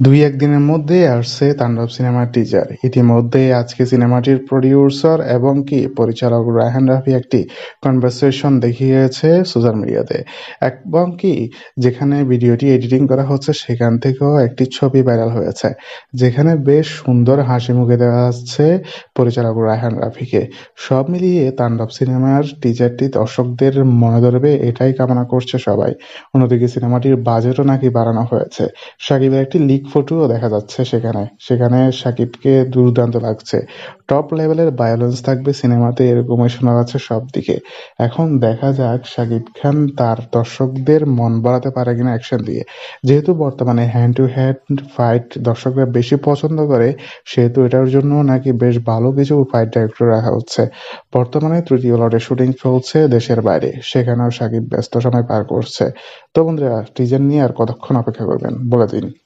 দুই একদিনের মধ্যেই আসছে তাণ্ডব সিনেমার টিজার ইতিমধ্যে আজকে সিনেমাটির প্রডিউসার এবং কি পরিচালক রায়হান রাফি একটি কনভারসেশন দেখিয়েছে সোশ্যাল মিডিয়াতে। এবং কি যেখানে ভিডিওটি এডিটিং করা হচ্ছে, সেখান থেকেও একটি ছবি ভাইরাল হয়েছে, যেখানে বেশ সুন্দর হাসি মুখে দেওয়া যাচ্ছে পরিচালক রায়হান রাফিকে। সব মিলিয়ে তাণ্ডব সিনেমার টিজারটি দর্শকদের মনে ধরবে, এটাই কামনা করছে সবাই। অন্যদিকে সিনেমাটির বাজেটও নাকি বাড়ানো হয়েছে। সাকিবের একটি লিক ফটোও দেখা যাচ্ছে সেখানে। সেখানে সাকিবকে দুর্দান্ত লাগছে। টপ লেভেলের ভায়োলেন্স থাকবে সিনেমাতে এরকমই শোনা যাচ্ছে সব দিকে এখন দেখা যাক সাকিব খান তার দর্শকদের মন বাড়াতে পারে কিনা অ্যাকশন দিয়ে। যেহেতু বর্তমানে হ্যান্ড টু হ্যান্ড ফাইট দর্শকরা বেশি পছন্দ করে, সেহেতু এটার জন্য নাকি বেশ ভালো কিছু ফাইট ডাইরেক্টর রাখা হচ্ছে। বর্তমানে তৃতীয় লটের শুটিং চলছে দেশের বাইরে। সেখানেও সাকিব ব্যস্ত সময় পার করছে। তো বন্ধুরা টিজার নিয়ে আর কতক্ষণ অপেক্ষা করবেন? বলে দিন।